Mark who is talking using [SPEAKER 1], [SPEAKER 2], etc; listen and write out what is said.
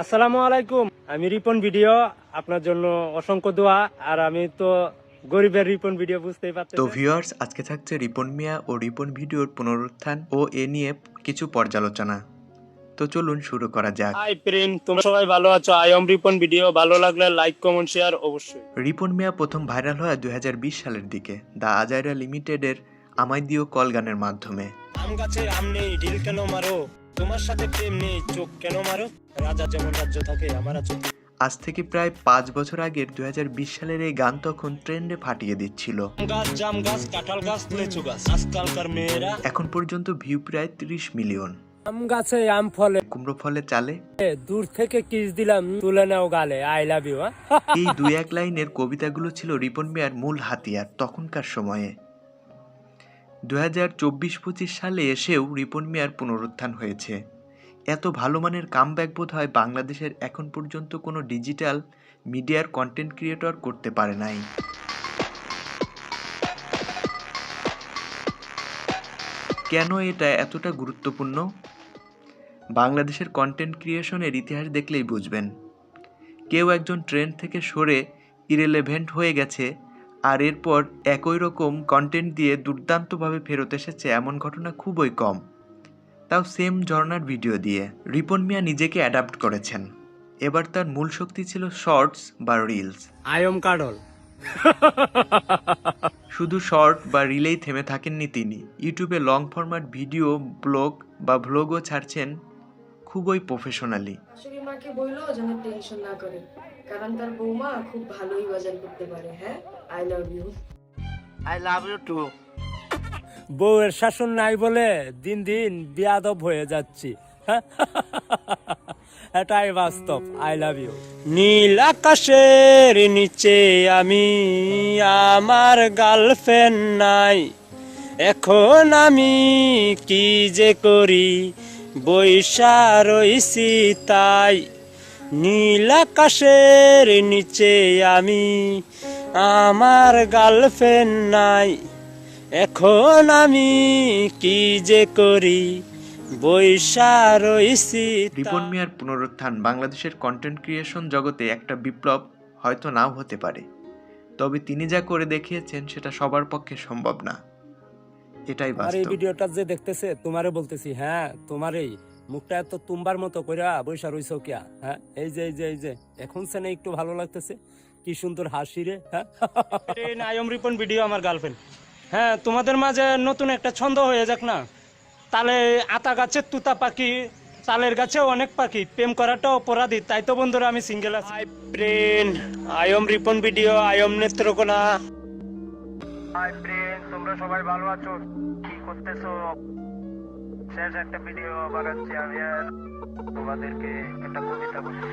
[SPEAKER 1] আসসালামু আলাইকুম। আমি রিপন ভিডিও আপনার জন্য অসংখ্য দোয়া আর আমি তো গরিবের রিপন ভিডিও বুঝতেই পারতেন
[SPEAKER 2] তো ভিউয়ার্স আজকে থাকছে রিপন মিয়া ও রিপন ভিডিওর পুনরুত্থান ও এ নিয়ে কিছু পর্যালোচনা। তো চলুন শুরু করা যাক।
[SPEAKER 1] হাই তোমরা সবাই ভালো আছো? আই এম রিপন ভিডিও ভালো লাগলে লাইক কমেন্ট শেয়ার অবশ্যই।
[SPEAKER 2] রিপন মিয়া প্রথম ভাইরাল হয় দুই হাজার বিশ সালের দিকে দ্য আজাইরা লিমিটেডের আমায় দিও কল গানের মাধ্যমে।
[SPEAKER 1] আম গাছে আম নেই ঢিল কেন মারো? তোমার সাথে প্রেম নেই চোখ কেন মারো? রাজা যেমন রাজ্য থাকে আমার আছে
[SPEAKER 2] আজ থেকে প্রায় পাঁচ বছর আগের দুই হাজার বিশ সালের এই গান তখন ট্রেন্ডে ফাটিয়ে দিচ্ছিল। এখন পর্যন্ত ভিউ প্রায় তিরিশ মিলিয়ন।
[SPEAKER 1] আম গাছে আম ফলে।
[SPEAKER 2] কুমড়ো ফলে চালে।
[SPEAKER 1] দূর থেকে কিস দিলাম তুলে নাও গালে আই লাভ ইউ
[SPEAKER 2] এই দুই এক লাইনের কবিতাগুলো ছিল রিপন মিয়ার মূল হাতিয়ার তখনকার সময়ে। দু হাজার চব্বিশ পঁচিশ সালে এসেও রিপন মিয়ার পুনরুত্থান হয়েছে। এত ভালো মানের কামব্যাক বোধ হয় বাংলাদেশের এখন পর্যন্ত কোনো ডিজিটাল মিডিয়ার কন্টেন্ট ক্রিয়েটর করতে পারে নাই। কেন এটা এতটা গুরুত্বপূর্ণ? বাংলাদেশের কন্টেন্ট ক্রিয়েশনের ইতিহাস দেখলেই বুঝবেন। কেউ একজন ট্রেন্ড থেকে সরে ইরেলেভেন্ট হয়ে গেছে আর এরপর একই রকম কন্টেন্ট দিয়ে দুর্দান্তভাবে ফেরত এসেছে এমন ঘটনা খুবই কম। তাও সেম ঝর্ণার ভিডিও দিয়ে। রিপন মিয়া নিজেকে অ্যাডাপ্ট করেছেন। এবার তার মূল শক্তি ছিল শর্টস বা রিলস
[SPEAKER 1] আই এম কাডল
[SPEAKER 2] শুধু শর্ট বা রিলেই থেমে থাকেননি তিনি। ইউটিউবে লং ফরম্যাট ভিডিও ব্লগ বা ভ্লগও ছাড়ছেন খুবই প্রফেশনালি
[SPEAKER 3] শাশুড়ি মাকে বলল যেন টেনশন না করে। কারণ তার বৌমা খুব ভালোই বাজার করতে পারে হ্যাঁ? I love you I love you too
[SPEAKER 1] বউয়ের শাসন নাই বলে দিন দিন বিয়াদব হয়ে যাচ্ছি। এটাই বাস্তব আই লাভ ইউ নীল আকাশের নিচে আমি আমার গার্লফ্রেন্ড নাই। এখন আমি কি যে করি বৈশা রইছি তাই। নীল আকাশের নিচে আমি আমার গার্লফ্রেন্ড নাই। এখন আমি কি যে করি? বৈশা রইছি
[SPEAKER 2] রিপন মিয়ার পুনরুত্থান বাংলাদেশের কন্টেন্ট ক্রিয়েশন জগতে একটা বিপ্লব হয়তো নাও হতে পারে। তবে তিনি যা করে দেখিয়েছেন সেটা সবার পক্ষে সম্ভব না। এটাই
[SPEAKER 1] আর এই ভিডিওটা যে দেখতেছে তোমারে বলতেছি হ্যাঁ তোমারই। মুখটা এত তুম্বার মতো কইরা বৈশা রইছো কিয়া? হ্যাঁ? এই যে এই যে এই যে। এখন সে একটু ভালো লাগতেছে। কি সুন্দর হাসি রে হ্যাঁ? নায়ম রিপন ভিডিও আমার গার্লফ্রেন্ড। হ্যাঁ তোমাদের মাঝে নতুন একটা ছন্দ হয়ে যাক না? তালে আতা গাছের তুতা পাখি তালের গাছে অনেক পাখি। প্রেম করাটা অপরাধী তাই তো বন্ধুরা আমি সিঙ্গেল আছি। I friend I'm Ripon video I'm Netrokona.
[SPEAKER 4] Hi friend তোমরা সবাই ভালো আছো? কি করতেছো? শেষ একটা ভিডিও বানাচ্ছি আমি আর তোমাদেরকে একটা কবিতা বলছি।